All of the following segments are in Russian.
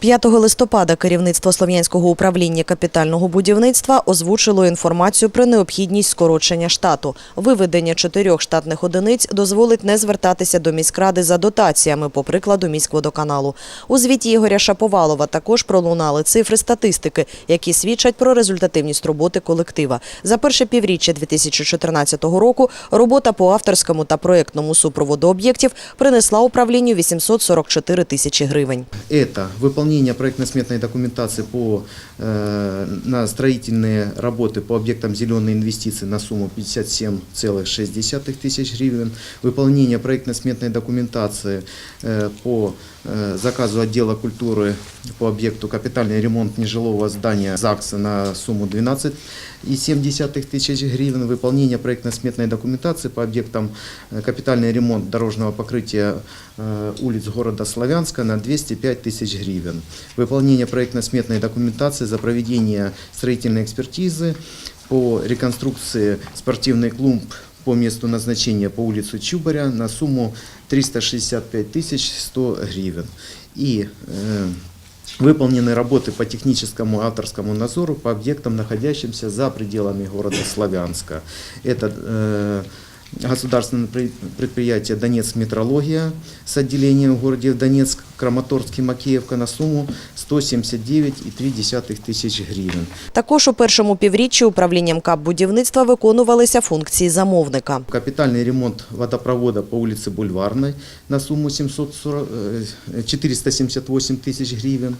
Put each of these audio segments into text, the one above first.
5 листопада керівництво Слов'янського управління капітального будівництва озвучило інформацію про необхідність скорочення штату. Виведення чотирьох штатних одиниць дозволить не звертатися до міськради за дотаціями, по прикладу міськводоканалу. У звіті Ігоря Шаповалова також пролунали цифри статистики, які свідчать про результативність роботи колектива. За перше півріччя 2014 року робота по авторському та проєктному супроводу об'єктів принесла управлінню 844 тисячі гривень. Это выполнение проектно-сметной документации по, э, на строительные работы по объектам зеленой инвестиции на сумму 57,6 тысяч гривен, выполнение проектно-сметной документации э, по э, заказу отдела культуры по объекту капитальный ремонт нежилого здания ЗАГСа на сумму 12,7 тысяч гривен, выполнение проектно-сметной документации по объектам капитальный ремонт дорожного покрытия улиц города Славянска на 205 тысяч гривен. Выполнение проектно-сметной документации за проведение строительной экспертизы по реконструкции спортивный клуб по месту назначения по улице Чубаря на сумму 365 тысяч 100 гривен. И э, Выполнены работы по техническому авторскому надзору по объектам, находящимся за пределами города Славянска. Это э, государственное при- предприятие «Донецк Метрология» с отделением в городе Донецк, Краматорск и Макеевка на сумму 179,3 тысяч гривен. Також у першому півріччі управлінням КАП будівництва виконувалися функції замовника. Капитальный ремонт водопровода по улице Бульварной на сумму 740, э, 478 тысяч гривен.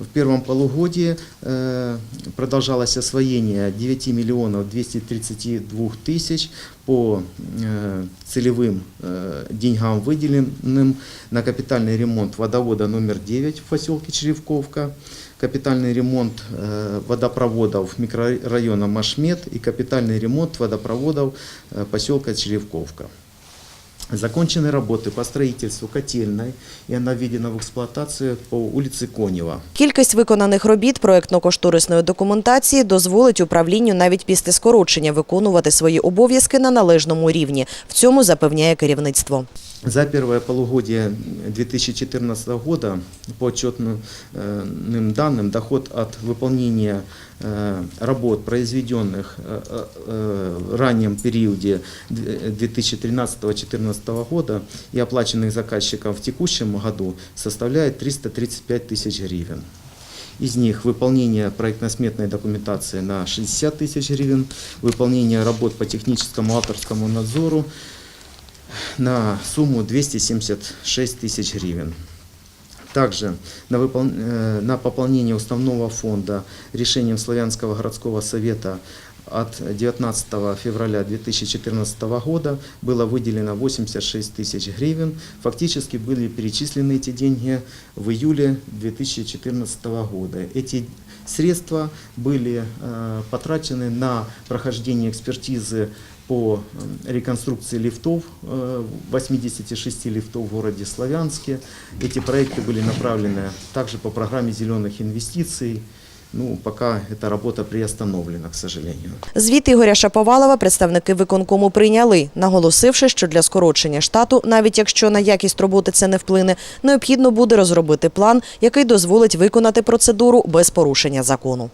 В первом полугодии э, продолжалось освоение 9 миллионов 232 тысяч по э, целевым э, деньгам, выделенным на капитальный ремонт водовода номер 9 в поселке Черевковка, капитальный ремонт э, водопроводов микрорайона Машмет и капитальный ремонт водопроводов э, поселка Черевковка. Закончены работы по строительству котельной, и она введена в эксплуатацию по улице Конева. Кількість виконаних робіт проєктно-кошторисної документації дозволить управлінню навіть після скорочення виконувати свої обов'язки на належному рівні. В цьому запевняє керівництво. За первое полугодие 2014 года по отчетным э, данным доход от выполнения э, работ, произведенных э, в раннем периоде 2013-2014 года и оплаченных заказчиком в текущем году составляет 335 тысяч гривен. Из них выполнение проектно-сметной документации на 60 тысяч гривен, выполнение работ по техническому авторскому надзору на сумму 276 тысяч гривен. Также на, выпол- э, на пополнение уставного фонда решением Славянского городского совета от 19 февраля 2014 года было выделено 86 тысяч гривен. Фактически были перечислены эти деньги в июле 2014 года. Эти средства были э, потрачены на прохождение экспертизы по э, реконструкции лифтов, э, 86 лифтов в городе Славянске. Эти проекты были направлены также по программе зеленых инвестиций. Ну, пока эта работа приостановлена, к сожалению. Звіт Ігоря Шаповалова представники виконкому прийняли, наголосивши, що для скорочення штату, навіть якщо на якість роботи це не вплине, необхідно буде розробити план, який дозволить виконати процедуру без порушення закону.